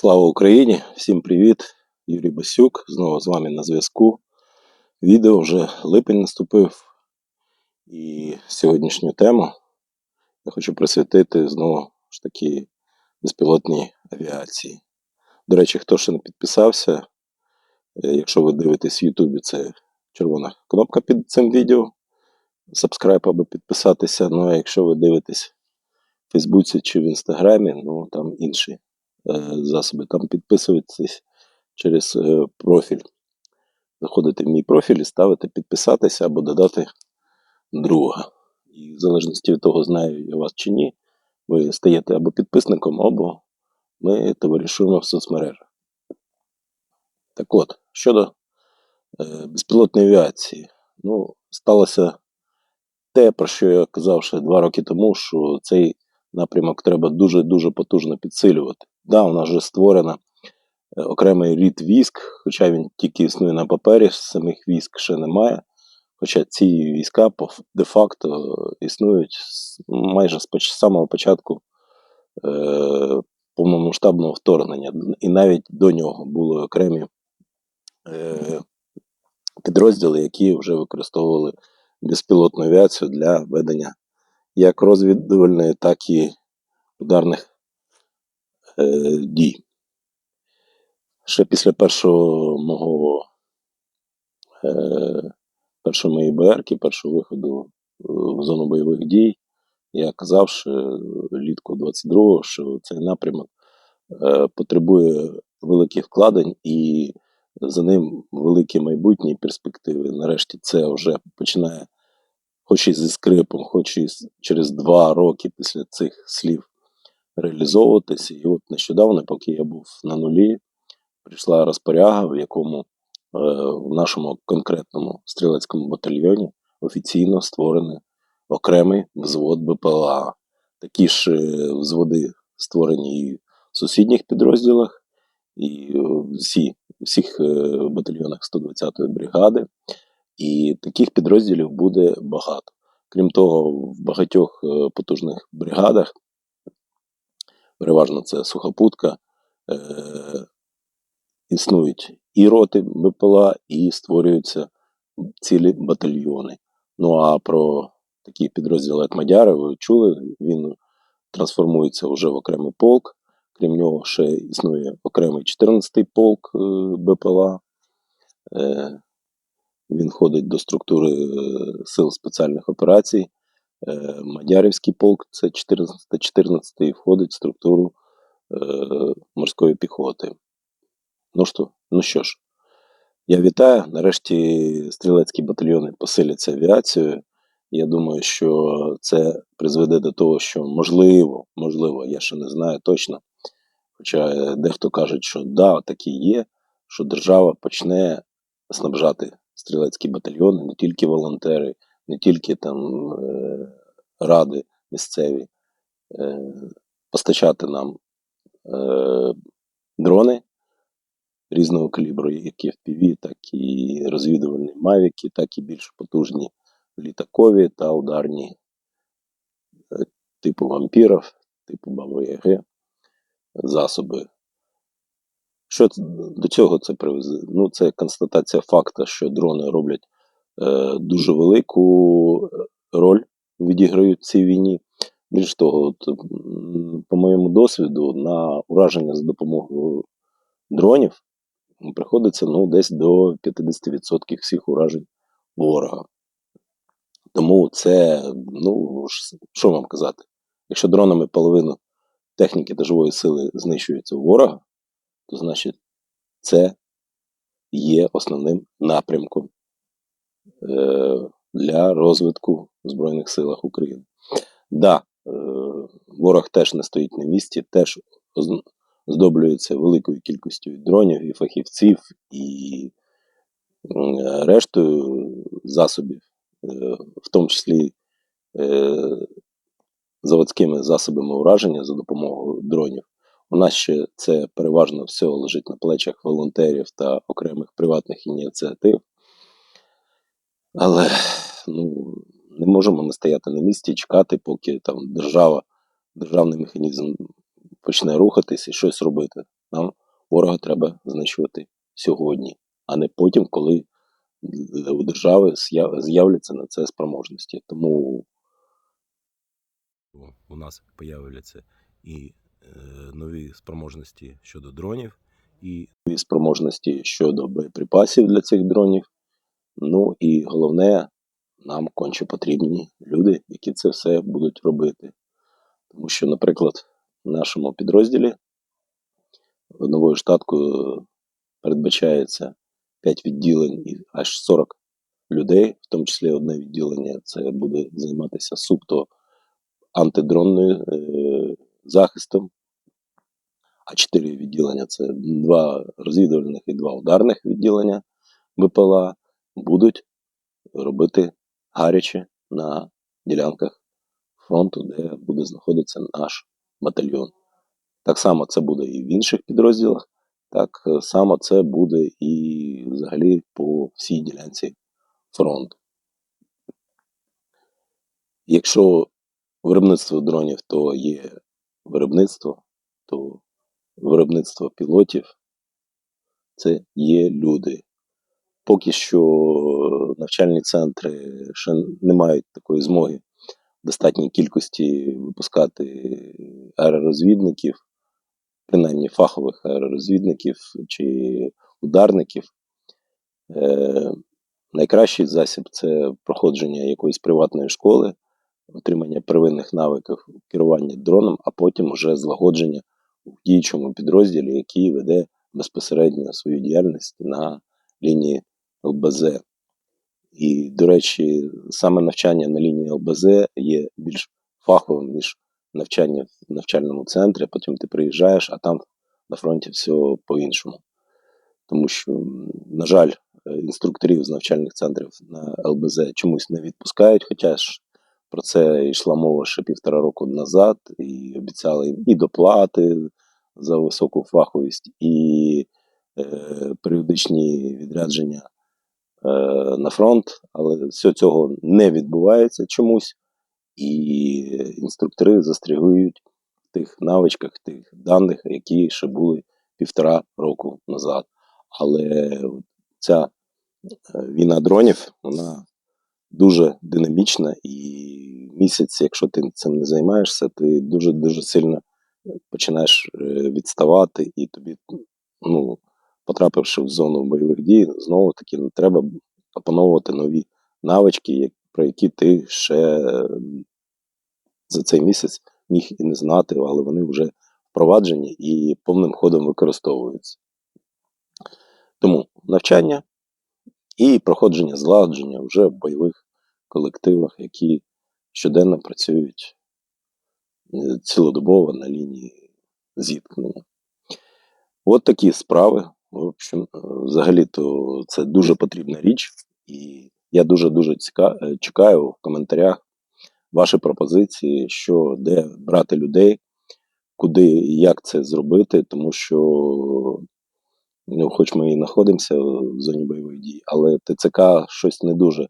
Слава Україні! Всім привіт! Юрій Басюк. Знову з вами на зв'язку. Відео вже липень наступив. І сьогоднішню тему я хочу присвятити знову ж таки безпілотній авіації. До речі, хто ще не підписався, е, якщо ви дивитесь в Ютубі, це червона кнопка під цим відео. Subscribe або підписатися. Ну а якщо ви дивитесь в Фейсбуці чи в Інстаграмі, ну там інші засоби. Там підписуйтесь через е, профіль. Заходите в мій профіль і ставите підписатися або додати друга. І в залежності від того, знаю я вас чи ні, ви стаєте або підписником, або ми товаришуємо в соцмережах. Так от, щодо е, безпілотної авіації, ну, сталося те, про що я казав ще два роки тому, що цей напрямок треба дуже-дуже потужно підсилювати. Да, у нас вже створена е, окремий рід військ, хоча він тільки існує на папері, самих військ ще немає. Хоча ці війська де-факто існують майже з самого початку е, повномасштабного вторгнення. І навіть до нього були окремі е, підрозділи, які вже використовували безпілотну авіацію для ведення як розвідувальної, так і ударних дій. Ще після першого мого е, першої моєї БРки, першого виходу в зону бойових дій, я казав, що літку 22-го, що цей напрямок е, потребує великих вкладень і за ним великі майбутні перспективи. Нарешті це вже починає, хоч і зі скрипом, хоч і через два роки після цих слів реалізовуватися. І от нещодавно, поки я був на нулі, прийшла розпоряга, в якому е, в нашому конкретному стрілецькому батальйоні офіційно створений окремий взвод БПЛА. Такі ж е, взводи створені і в сусідніх підрозділах, і всі, всіх е, батальйонах 120-ї бригади. І таких підрозділів буде багато. Крім того, в багатьох потужних бригадах переважно це сухопутка, е, існують і роти БПЛА, і створюються цілі батальйони. Ну а про такі підрозділи, як Мадяри, ви чули, він трансформується вже в окремий полк. Крім нього, ще існує окремий 14-й полк е, БПЛА. Е, він входить до структури е, сил спеціальних операцій. Е, Мадярівський полк, це 14 14 входить в структуру е, морської піхоти. Ну що, ну що ж, я вітаю. Нарешті стрілецькі батальйони посиляться авіацією. Я думаю, що це призведе до того, що можливо, можливо, я ще не знаю точно. Хоча дехто каже, що да, такі є, що держава почне снабжати стрілецькі батальйони, не тільки волонтери не тільки там е, ради місцеві е, постачати нам е, дрони різного калібру, як і FPV, так і розвідувальні мавіки, так і більш потужні літакові та ударні типу вампірів, типу БАВ-ЯГ засоби. Що до цього це привезе? Ну, це констатація факту, що дрони роблять дуже велику е, роль відіграють в цій війні. Більш того, от, по моєму досвіду, на ураження за допомогою дронів приходиться ну, десь до 50% всіх уражень ворога. Тому це, ну, що вам казати, якщо дронами половину техніки та живої сили знищується ворога, то значить це є основним напрямком Е, для розвитку в Збройних силах України. Да, е, ворог теж не стоїть на місці, теж здоблюється великою кількістю дронів, і фахівців, і рештою засобів, е, в тому числі заводськими засобами ураження за допомогою дронів. У нас ще це переважно все лежить на плечах волонтерів та окремих приватних ініціатив. Але ну, не можемо ми стояти на місці і чекати, поки там держава, державний механізм почне рухатись і щось робити. Нам ворога треба знищувати сьогодні, а не потім, коли у держави з'являться на це спроможності. Тому у нас появляться і е, нові спроможності щодо дронів, і нові спроможності щодо боєприпасів для цих дронів. Ну і головне, нам конче потрібні люди, які це все будуть робити. Тому що, наприклад, в нашому підрозділі новою штаткою передбачається 5 відділень і аж 40 людей, в тому числі одне відділення це буде займатися супто антидронною е, захистом, а 4 відділення це два розвідувальних і два ударних відділення БПЛА будуть робити гаряче на ділянках фронту, де буде знаходитися наш батальйон. Так само це буде і в інших підрозділах, так само це буде і взагалі по всій ділянці фронту. Якщо виробництво дронів то є виробництво, то виробництво пілотів це є люди. Поки що навчальні центри ще не мають такої змоги в достатній кількості випускати аеророзвідників, принаймні фахових аеророзвідників чи ударників. Е, найкращий засіб це проходження якоїсь приватної школи, отримання первинних навиків керування дроном, а потім вже злагодження в діючому підрозділі, який веде безпосередньо свою діяльність на лінії ЛБЗ. І, до речі, саме навчання на лінії ЛБЗ є більш фаховим, ніж навчання в навчальному центрі, потім ти приїжджаєш, а там на фронті все по-іншому. Тому що, на жаль, е, інструкторів з навчальних центрів на ЛБЗ чомусь не відпускають, хоча ж про це йшла мова ще півтора року назад, і обіцяли їм і доплати за високу фаховість, і е, періодичні відрядження на фронт, але все цього не відбувається чомусь, і інструктори застрягують в тих навичках, тих даних, які ще були півтора року назад. Але ця е, війна дронів, вона дуже динамічна, і місяць, якщо ти цим не займаєшся, ти дуже дуже сильно починаєш е, відставати, і тобі, ну, потрапивши в зону бойових дій, знову таки ну, треба опановувати нові навички, про які ти ще за цей місяць міг і не знати, але вони вже впроваджені і повним ходом використовуються. Тому навчання і проходження злагодження вже в бойових колективах, які щоденно працюють е, цілодобово на лінії зіткнення. От такі справи. В общем, е, взагалі-то це дуже потрібна річ, і я дуже-дуже е, чекаю в коментарях ваші пропозиції, що де брати людей, куди і як це зробити, тому що, ну, хоч ми і знаходимося в зоні бойових дій, але ТЦК щось не дуже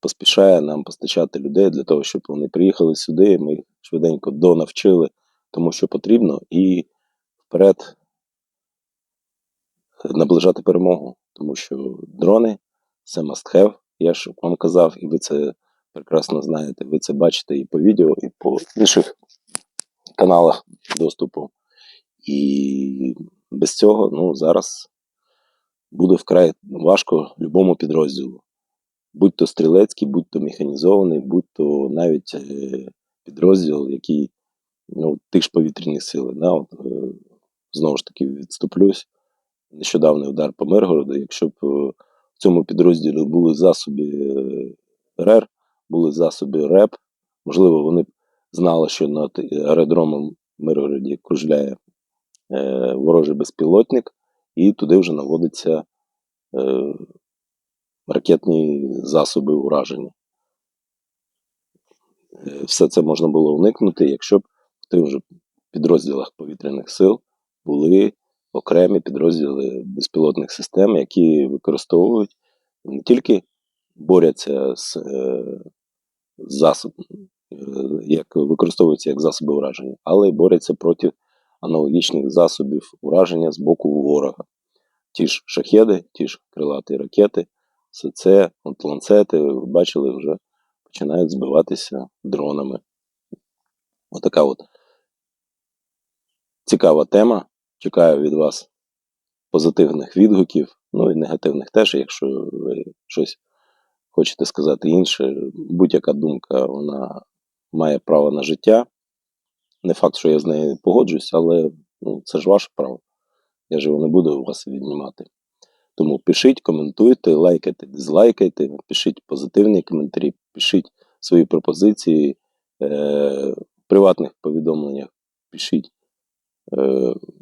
поспішає нам постачати людей для того, щоб вони приїхали сюди, ми їх швиденько донавчили тому, що потрібно, і вперед наближати перемогу, тому що дрони це must have. Я ж вам казав, і ви це прекрасно знаєте. Ви це бачите і по відео, і по інших каналах доступу. І без цього ну, зараз буде вкрай важко любому підрозділу. Будь то стрілецький, будь то механізований, будь то навіть е, підрозділ, який ну, тих ж повітряних сил. Да, от, е, знову ж таки відступлюсь. Нещодавний удар по Миргороду. Якщо б е, в цьому підрозділі були засоби е, РЕР, були засоби РЕП, можливо, вони б знали, що над аеродромом Миргороді кружляє е, ворожий безпілотник, і туди вже наводиться е, ракетні засоби ураження. Е, Все це можна було уникнути, якщо б в тих же підрозділах повітряних сил були окремі підрозділи безпілотних систем, які використовують не тільки борються з е, засоб, е, як використовуються як засоби ураження, але й борються проти аналогічних засобів ураження з боку ворога. Ті ж шахеди, ті ж крилаті ракети, все це, от ланцети, ви бачили, вже починають збиватися дронами. Отака от цікава тема. Чекаю від вас позитивних відгуків, ну і негативних теж, якщо ви щось хочете сказати інше. Будь-яка думка вона має право на життя. Не факт, що я з нею погоджуюсь, але ну, це ж ваше право. Я ж його не буду у вас віднімати. Тому пишіть, коментуйте, лайкайте, дизлайкайте, пишіть позитивні коментарі, пишіть свої пропозиції е, в приватних повідомленнях. Пишіть,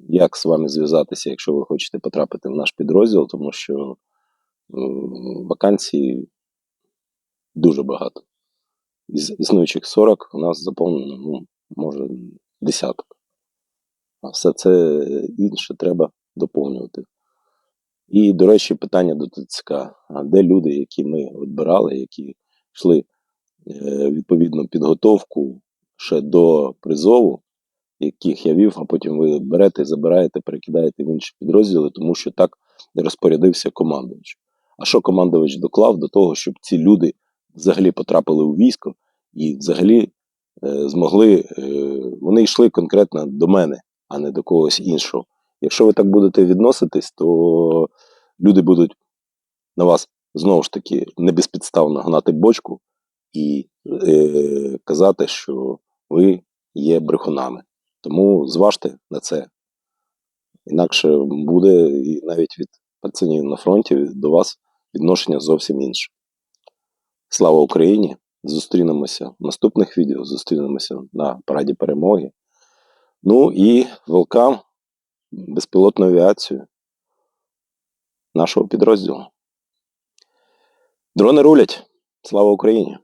як з вами зв'язатися, якщо ви хочете потрапити в наш підрозділ, тому що м, вакансій дуже багато. Із існуючих 40 у нас заповнено, ну, може, десяток. А все це інше треба доповнювати. І, до речі, питання до ТЦК. А де люди, які ми відбирали, які йшли е, відповідну підготовку ще до призову, яких я вів, а потім ви берете, забираєте, перекидаєте в інші підрозділи, тому що так розпорядився командувач. А що командувач доклав до того, щоб ці люди взагалі потрапили у військо і взагалі е, змогли, е, вони йшли конкретно до мене, а не до когось іншого. Якщо ви так будете відноситись, то люди будуть на вас знову ж таки не безпідставно гнати бочку і е, казати, що ви є брехунами. Тому зважте на це. Інакше буде і навіть від пацанів на фронті до вас відношення зовсім інше. Слава Україні! Зустрінемося в наступних відео, зустрінемося на параді перемоги. Ну і велкам безпілотну авіацію нашого підрозділу. Дрони рулять. Слава Україні!